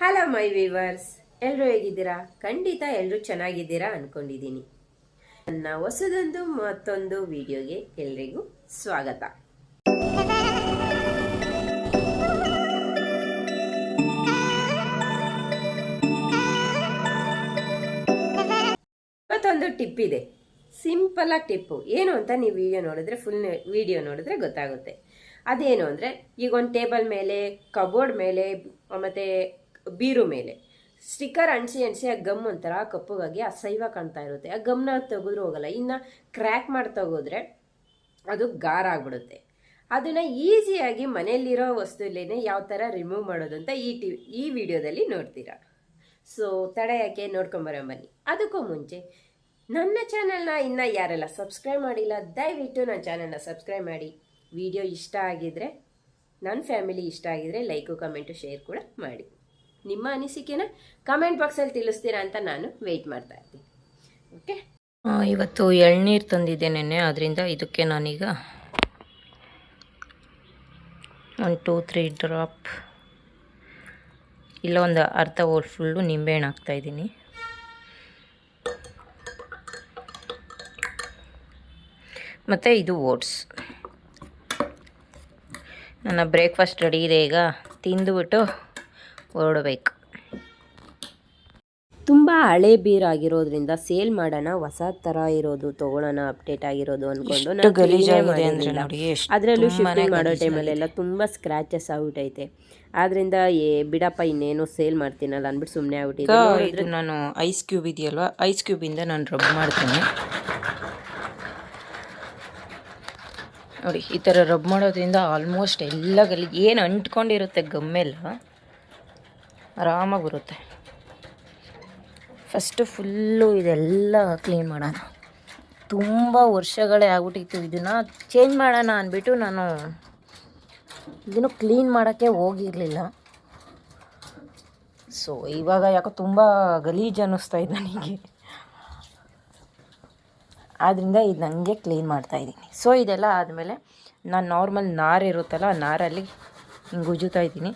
Hello my viewers ಎಲ್ಲರೂ ಹೇಗಿದ್ದೀರಾ? ಖಂಡಿತ ಎಲ್ಲರೂ ಚೆನ್ನಾಗಿದ್ದೀರಾ ಅಂದ್ಕೊಂಡಿದ್ದೀನಿ ನನ್ನ ಹೊಸದೊಂದು ಮತ್ತೊಂದು ವಿಡಿಯೋಗೆ ಎಲ್ರಿಗೂ ಸ್ವಾಗತ. ಮತ್ತೊಂದು ಟಿಪ್ ಇದೆ. ಸಿಂಪಲ್ ಆಗಿ ಟಿಪ್ಪು. ಏನು ಅಂತ ನೀವು ವಿಡಿಯೋ ನೋಡಿದ್ರೆ ಫುಲ್ ವಿಡಿಯೋ ನೋಡಿದ್ರೆ ಗೊತ್ತಾಗುತ್ತೆ. ಅದೇನು ಅಂದರೆ, ಈಗ ಒಂದು ಟೇಬಲ್ ಮೇಲೆ, ಕಬೋರ್ಡ್ ಮೇಲೆ, ಮತ್ತು ಬೀರು ಮೇಲೆ. ಸ್ಟಿಕ್ಕರ್ ಅಂಟಿಸಿ ಅಂಟಿಸಿ ಆ ಗಮ್ ಒಂಥರ ಕಪ್ಪಗಾಗಿ ಅಸೈವ ಕಾಣ್ತಾ ಇರುತ್ತೆ. ಆ ಗಮ್ನ ತೆಗೆದ್ರು ಹೋಗಲ್ಲ. ಇನ್ನು ಕ್ರ್ಯಾಕ್ ಮಾಡಿ ತಗೋದ್ರೆ ಅದು ಗಾರ ಆಗ್ಬಿಡುತ್ತೆ. ಅದನ್ನು ಈಸಿಯಾಗಿ ಮನೆಯಲ್ಲಿರೋ ವಸ್ತುಲೇ ಯಾವ ಥರ ರಿಮೂವ್ ಮಾಡೋದು ಅಂತ ಈ ಟಿ, ಈ ವಿಡಿಯೋದಲ್ಲಿ ನೋಡ್ತೀರಾ. ಸೊ ತಡ ಯಾಕೆ? ನೋಡ್ಕೊಂಬರೋ ಬನ್ನಿ. ಅದಕ್ಕೂ ಮುಂಚೆ, ನನ್ನ ಚಾನಲ್ನ ಇನ್ನು ಯಾರೆಲ್ಲ ಸಬ್ಸ್ಕ್ರೈಬ್ ಮಾಡಿಲ್ಲ, ದಯವಿಟ್ಟು ನನ್ನ ಚಾನಲ್ನ ಸಬ್ಸ್ಕ್ರೈಬ್ ಮಾಡಿ. ವಿಡಿಯೋ ಇಷ್ಟ ಆಗಿದ್ದರೆ ನನ್ನ ಫ್ಯಾಮಿಲಿ ಇಷ್ಟ ಆಗಿದ್ದರೆ ಲೈಕು ಕಮೆಂಟು ಶೇರ್ ಕೂಡ ಮಾಡಿ. ನಿಮ್ಮ ಅನಿಸಿಕೆನ ಕಮೆಂಟ್ ಬಾಕ್ಸಲ್ಲಿ ತಿಳಿಸ್ತೀರಾ ಅಂತ ನಾನು ವೆಯ್ಟ್ ಮಾಡ್ತಾ ಇರ್ತೀನಿ. ಓಕೆ ಇವತ್ತು ಎಳ್ನೀರು ತಂದಿದ್ದೆ ನೆನ್ನೆ ಅದರಿಂದ ಇದಕ್ಕೆ ನಾನೀಗ ಒಂದು ಟೂ ತ್ರೀ ಡ್ರಾಪ್ ಇಲ್ಲ, ಒಂದು ಅರ್ಧ ಓಲ್ ಫುಲ್ಲು ನಿಂಬೆಹಣ್ಣು ಹಾಕ್ತಾಯಿದ್ದೀನಿ ಮತ್ತು ಇದು ಓಟ್ಸ್. ನನ್ನ ಬ್ರೇಕ್ಫಾಸ್ಟ್ ರೆಡಿ ಇದೆ ಈಗ. ತಿಂದುಬಿಟ್ಟು ಹೊರಡಬೇಕು. ತುಂಬ ಹಳೆ ಬೀರ್ ಆಗಿರೋದ್ರಿಂದ ಸೇಲ್ ಮಾಡೋಣ ಹೊಸ ಥರ ಇರೋದು ತೊಗೊಳೋಣ ಅಪ್ಡೇಟ್ ಆಗಿರೋದು ಅಂದ್ಕೊಂಡು ಅದ್ರಲ್ಲೂ ಶಿಫ್ಟಿಂಗ್ ಮಾಡೋ. ಟೈಮಲ್ಲೆಲ್ಲ ತುಂಬ ಸ್ಕ್ರ್ಯಾಚಸ್ ಆಗ್ಬಿಟ್ಟೈತೆ ಆದ್ರಿಂದ ಏ ಬಿಡಪ್ಪ ಇನ್ನೇನು ಸೇಲ್ ಮಾಡ್ತೀನಲ್ಲ ಅಂದ್ಬಿಟ್ಟು ಸುಮ್ಮನೆ ಈಗ ಆಗ್ಬಿಟ್ಟಿದೆ ಇದು ನಾನು ಐಸ್ ಕ್ಯೂಬ್ ಇದೆಯಲ್ವ? ಐಸ್ ಕ್ಯೂಬಿಂದ ನಾನು ರಬ್ ಮಾಡ್ತೀನಿ. ನೋಡಿ ಈ ಥರ ರಬ್ ಮಾಡೋದ್ರಿಂದ ಆಲ್ಮೋಸ್ಟ್ ಎಲ್ಲ ಗಲ್ಲಿ ಏನು ಅಂಟ್ಕೊಂಡಿರುತ್ತೆ ಗಮ್ಮೆಲ್ಲ? ಆರಾಮಾಗಿ ಬರುತ್ತೆ. ಫಸ್ಟು ಫುಲ್ಲು ಇದೆಲ್ಲ ಕ್ಲೀನ್ ಮಾಡೋಣ. ತುಂಬ ವರ್ಷಗಳೇ ಆಗ್ಬಿಟ್ಟಿತ್ತು ಇದನ್ನು. ಚೇಂಜ್ ಮಾಡೋಣ ಅಂದ್ಬಿಟ್ಟು ನಾನು ಇದನ್ನು ಕ್ಲೀನ್ ಮಾಡೋಕ್ಕೆ ಹೋಗಿರಲಿಲ್ಲ. ಸೊ ಇವಾಗ ಯಾಕೋ ತುಂಬ ಗಲೀಜು ಅನ್ನಿಸ್ತಾ ಇದೆ ನನಗೆ. ಆದ್ದರಿಂದ ಇದು ನನಗೆ ಕ್ಲೀನ್ ಮಾಡ್ತಾ ಇದ್ದೀನಿ. ಸೊ ಇದೆಲ್ಲ ಆದಮೇಲೆ ನಾನು ನಾರ್ಮಲ್ ನಾರು ಇರುತ್ತಲ್ಲ ನಾರಲ್ಲಿ ಹಿಂಗೆ ಉಜ್ಜುತ್ತಾ ಇದ್ದೀನಿ.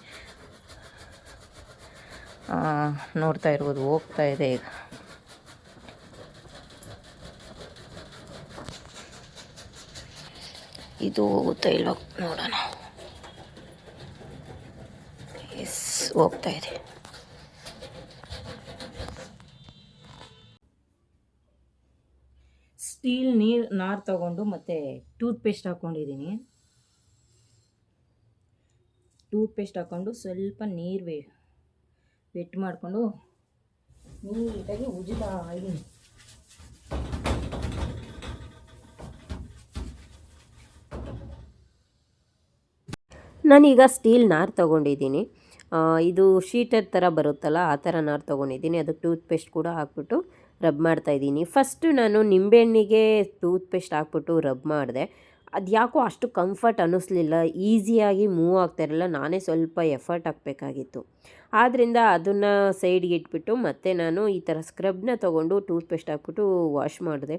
ನೋಡ್ತಾ ಇರ್ಬೋದು, ಹೋಗ್ತಾ ಇದೆ ಈಗ. ಇದು ಹೋಗುತ್ತಾ ಇಲ್ವ ನೋಡೋಣ. ಎಸ್ ಹೋಗ್ತಾ ಇದೆ. ಸ್ಟೀಲ್ ನೀರು, ನಾರು ತಗೊಂಡು ಮತ್ತು ಟೂತ್ ಪೇಸ್ಟ್ ಹಾಕ್ಕೊಂಡಿದ್ದೀನಿ ಟೂತ್ ಪೇಸ್ಟ್ ಹಾಕ್ಕೊಂಡು ಸ್ವಲ್ಪ ನೀರು ವೇ ವೆಟ್ ಮಾಡಿಕೊಂಡು ನೀಟಾಗಿ ಉಜ್ಜುತ್ತಾ ಇದ್ದೀನಿ ನಾನೀಗ ಸ್ಟೀಲ್ ನಾರು ತೊಗೊಂಡಿದ್ದೀನಿ. ಇದು ಶೀಟರ್ ಥರ ಬರುತ್ತಲ್ಲ, ಆ ಥರ ನಾರು ತೊಗೊಂಡಿದ್ದೀನಿ. ಅದಕ್ಕೆ ಟೂತ್ ಪೇಸ್ಟ್ ಕೂಡ ಹಾಕ್ಬಿಟ್ಟು ರಬ್ ಮಾಡ್ತಾ ಇದ್ದೀನಿ. ಫಸ್ಟು ನಾನು ನಿಂಬೆಹಣ್ಣಿಗೆ ಟೂತ್ ಪೇಸ್ಟ್ ಹಾಕ್ಬಿಟ್ಟು ರಬ್ ಮಾಡಿದೆ. ಅದು ಯಾಕೋ ಅಷ್ಟು ಕಂಫರ್ಟ್ ಅನ್ನಿಸ್ಲಿಲ್ಲ. ಈಸಿಯಾಗಿ ಮೂವ್ ಆಗ್ತಾ ಇರಲಿಲ್ಲ. ನಾನೇ ಸ್ವಲ್ಪ ಎಫರ್ಟ್ ಹಾಕಬೇಕಾಗಿತ್ತು. ಆದ್ದರಿಂದ ಅದನ್ನು ಸೈಡ್ಗೆ ಇಟ್ಬಿಟ್ಟು ಮತ್ತೆ ನಾನು ಈ ಥರ ಸ್ಕ್ರಬ್ನ ತೊಗೊಂಡು ಟೂತ್ ಪೇಸ್ಟ್ ಹಾಕ್ಬಿಟ್ಟು ವಾಶ್ ಮಾಡಿದೆ.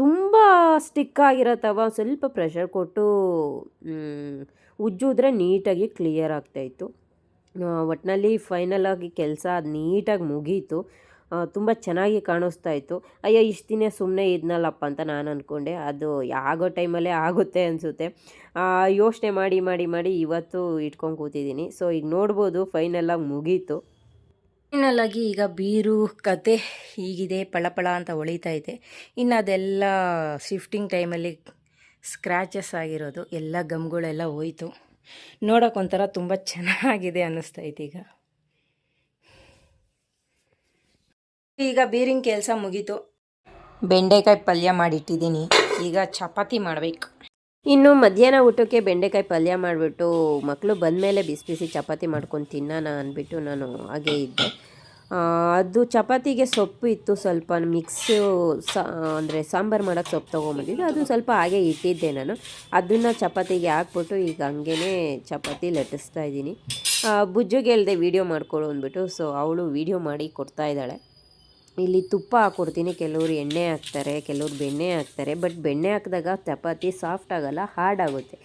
ತುಂಬ ಸ್ಟಿಕ್ ಆಗಿರೋ ತವ ಸ್ವಲ್ಪ ಪ್ರೆಷರ್ ಕೊಟ್ಟು ಉಜ್ಜೋದ್ರೆ ನೀಟಾಗಿ ಕ್ಲಿಯರ್ ಆಗ್ತಾಯಿತ್ತು ಒಟ್ಟಿನಲ್ಲಿ ಫೈನಲ್ ಆಗಿ ಕೆಲಸ ಅದು ನೀಟಾಗಿ ಮುಗೀತು. ತುಂಬ ಚೆನ್ನಾಗಿ ಕಾಣಿಸ್ತಾ ಇತ್ತು. ಅಯ್ಯೋ, ಇಷ್ಟು ದಿನ ಸುಮ್ಮನೆ ಇದ್ನಲ್ಲಪ್ಪ ಅಂತ ನಾನು ಅಂದ್ಕೊಂಡೆ ಅದು ಆಗೋ ಟೈಮಲ್ಲೇ ಆಗುತ್ತೆ ಅನಿಸುತ್ತೆ. ಯೋಚನೆ ಮಾಡಿ ಮಾಡಿ ಮಾಡಿ ಇವತ್ತು ಇಟ್ಕೊಂಡು ಕೂತಿದ್ದೀನಿ. ಸೊ ಈಗ ನೋಡ್ಬೋದು ಫೈನಲಾಗಿ ಮುಗೀತು. ಫೈನಲಾಗಿ ಈಗ ಬೀರು ಕತೆ ಹೀಗಿದೆ ಪಳಪಳ ಅಂತ ಹೊಳಿತಾ ಇದೆ. ಇನ್ನು ಅದೆಲ್ಲ ಶಿಫ್ಟಿಂಗ್ ಟೈಮಲ್ಲಿ ಸ್ಕ್ರ್ಯಾಚಸ್ ಆಗಿರೋದು, ಎಲ್ಲ ಗಮ್ಗಳೆಲ್ಲ ಹೋಯ್ತು. ನೋಡೋಕ್ಕೊಂಥರ ತುಂಬ ಚೆನ್ನಾಗಿದೆ ಅನ್ನಿಸ್ತೈತೆ ಈಗ. ಈಗ ಬೀರಿನ ಕೆಲಸ ಮುಗೀತು. ಬೆಂಡೆಕಾಯಿ ಪಲ್ಯ ಮಾಡಿಟ್ಟಿದ್ದೀನಿ. ಈಗ ಚಪಾತಿ ಮಾಡಬೇಕು. ಇನ್ನು ಮಧ್ಯಾಹ್ನ ಊಟಕ್ಕೆ ಬೆಂಡೆಕಾಯಿ ಪಲ್ಯ ಮಾಡಿಬಿಟ್ಟು ಮಕ್ಕಳು ಬಂದಮೇಲೆ ಬಿಸಿ ಬಿಸಿ ಚಪಾತಿ ಮಾಡ್ಕೊಂಡು ತಿನ್ನೋಣ ಅಂದ್ಬಿಟ್ಟು ನಾನು ಹಾಗೆ ಇದ್ದೆ. ಅದು ಚಪಾತಿಗೆ ಸೊಪ್ಪು ಇತ್ತು ಸ್ವಲ್ಪ. ಮಿಕ್ಸು ಸಾ ಅಂದರೆ ಸಾಂಬಾರು ಮಾಡೋಕ್ಕೆ ಸೊಪ್ಪು ತೊಗೊಂಬಂದಿದ್ದೆ ಅದು ಸ್ವಲ್ಪ ಹಾಗೆ ಇಟ್ಟಿದ್ದೆ ನಾನು. ಅದನ್ನು ಚಪಾತಿಗೆ ಹಾಕ್ಬಿಟ್ಟು ಈಗ ಹಂಗೇ ಚಪಾತಿ ಲಟ್ಟಿಸ್ತಾ ಇದ್ದೀನಿ. ಬುಜ್ಜುಗೆ ಇಲ್ಲದೆ ವೀಡಿಯೋ ಮಾಡ್ಕೊಡು ಅಂದ್ಬಿಟ್ಟು. ಸೊ ಅವಳು ವೀಡಿಯೋ ಮಾಡಿ ಕೊಡ್ತಾ ಇದ್ದಾಳೆ. ಇಲ್ಲಿ ತುಪ್ಪ ಹಾಕ್ಕೊಡ್ತೀನಿ. ಕೆಲವರು ಎಣ್ಣೆ ಹಾಕ್ತಾರೆ, ಕೆಲವ್ರು ಬೆಣ್ಣೆ ಹಾಕ್ತಾರೆ. ಬಟ್ ಬೆಣ್ಣೆ ಹಾಕಿದಾಗ ಚಪಾತಿ ಸಾಫ್ಟ್ ಆಗಲ್ಲ, ಹಾರ್ಡ್ ಆಗುತ್ತೆ.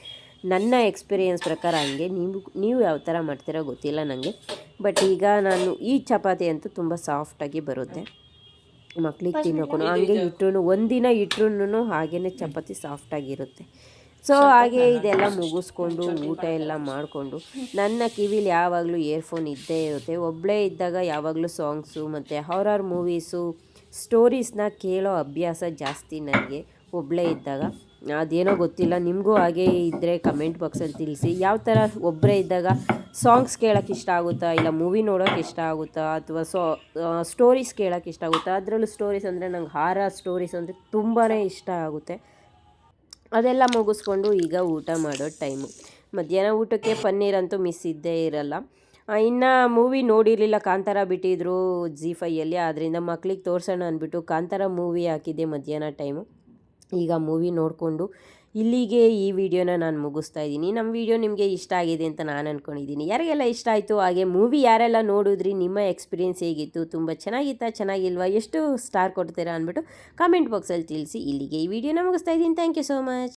ನನ್ನ ಎಕ್ಸ್ಪೀರಿಯೆನ್ಸ್ ಪ್ರಕಾರ ಹಂಗೆ. ನೀವು ನೀವು ಯಾವ ಥರ ಮಾಡ್ತೀರೋ ಗೊತ್ತಿಲ್ಲ ನನಗೆ. ಬಟ್ ಈಗ ನಾನು ಈ ಚಪಾತಿ ಅಂತೂ ತುಂಬ ಸಾಫ್ಟಾಗಿ ಬರುತ್ತೆ. ಮಕ್ಳಿಗೆ ತಿನ್ನೋಕೊಂಡು ಹಂಗೆ ಇಟ್ಟರು ಒಂದಿನ ಇಟ್ಟರು ಹಾಗೇ ಚಪಾತಿ ಸಾಫ್ಟಾಗಿರುತ್ತೆ ಸೊ ಹಾಗೆ ಇದೆಲ್ಲ ಮುಗಿಸ್ಕೊಂಡು ಊಟ ಎಲ್ಲ ಮಾಡಿಕೊಂಡು ನನ್ನ ಕಿವಿಲಿ ಯಾವಾಗಲೂ ಇಯರ್ಫೋನ್ ಇದ್ದೇ ಇರುತ್ತೆ. ಒಬ್ಬಳೇ ಇದ್ದಾಗ ಯಾವಾಗಲೂ ಸಾಂಗ್ಸು ಮತ್ತು ಹಾರರ್ ಮೂವೀಸು ಸ್ಟೋರೀಸ್ನ ಕೇಳೋ ಅಭ್ಯಾಸ ಜಾಸ್ತಿ ನನಗೆ ಒಬ್ಬಳೇ ಇದ್ದಾಗ. ಅದೇನೋ ಗೊತ್ತಿಲ್ಲ ನಿಮಗೂ ಹಾಗೆ ಇದ್ದರೆ ಕಮೆಂಟ್ ಬಾಕ್ಸಲ್ಲಿ ತಿಳಿಸಿ. ಯಾವ ಥರ ಒಬ್ಬರೇ ಇದ್ದಾಗ ಸಾಂಗ್ಸ್ ಕೇಳೋಕ್ಕೆ ಇಷ್ಟ ಆಗುತ್ತಾ? ಇಲ್ಲ ಮೂವಿ ನೋಡೋಕೆ ಇಷ್ಟ ಆಗುತ್ತಾ? ಅಥವಾ ಸೊ ಸ್ಟೋರೀಸ್ ಕೇಳೋಕ್ಕೆ ಇಷ್ಟ ಆಗುತ್ತಾ? ಅದರಲ್ಲೂ ಸ್ಟೋರೀಸ್ ಅಂದರೆ ನಂಗೆ ಹಾರ ಸ್ಟೋರೀಸ್ ಅಂದರೆ ತುಂಬಾ ಇಷ್ಟ ಆಗುತ್ತೆ. ಅದೆಲ್ಲ ಮುಗಿಸ್ಕೊಂಡು ಈಗ ಊಟ ಮಾಡೋ ಟೈಮು. ಮಧ್ಯಾಹ್ನ ಊಟಕ್ಕೆ ಪನ್ನೀರ್ ಅಂತೂ ಮಿಸ್ ಇದ್ದೇ ಇರಲ್ಲ. ಇನ್ನು ಮೂವಿ ನೋಡಿರಲಿಲ್ಲ. ಕಾಂತಾರ ಬಿಟ್ಟಿದ್ರು ಜಿ ಫೈಯಲ್ಲಿ ಆದ್ದರಿಂದ ಮಕ್ಳಿಗೆ ತೋರಿಸೋಣ ಅಂದ್ಬಿಟ್ಟು ಕಾಂತಾರ ಮೂವಿ ಹಾಕಿದ್ದೆ ಮಧ್ಯಾಹ್ನ ಟೈಮು. ಈಗ ಮೂವಿ ನೋಡಿಕೊಂಡು ಇಲ್ಲಿಗೆ ಈ ವಿಡಿಯೋನ ನಾನು ಮುಗಿಸ್ತಾ ಇದ್ದೀನಿ. ನಮ್ಮ ವಿಡಿಯೋ ನಿಮಗೆ ಇಷ್ಟ ಆಗಿದೆ ಅಂತ ನಾನು ಅಂದ್ಕೊಂಡಿದ್ದೀನಿ ಯಾರಿಗೆಲ್ಲ ಇಷ್ಟ ಆಯಿತು, ಹಾಗೆ ಮೂವಿ ಯಾರೆಲ್ಲ ನೋಡಿದ್ರಿ, ನಿಮ್ಮ ಎಕ್ಸ್ಪೀರಿಯೆನ್ಸ್ ಹೇಗಿತ್ತು, ತುಂಬ ಚೆನ್ನಾಗಿತ್ತಾ, ಚೆನ್ನಾಗಿಲ್ವಾ, ಎಷ್ಟು ಸ್ಟಾರ್ ಕೊಡ್ತೀರಾ ಅಂದ್ಬಿಟ್ಟು ಕಾಮೆಂಟ್ ಬಾಕ್ಸಲ್ಲಿ ತಿಳಿಸಿ ಇಲ್ಲಿಗೆ ಈ ವಿಡಿಯೋನ ಮುಗಿಸ್ತಾ ಇದ್ದೀನಿ. Thank you so much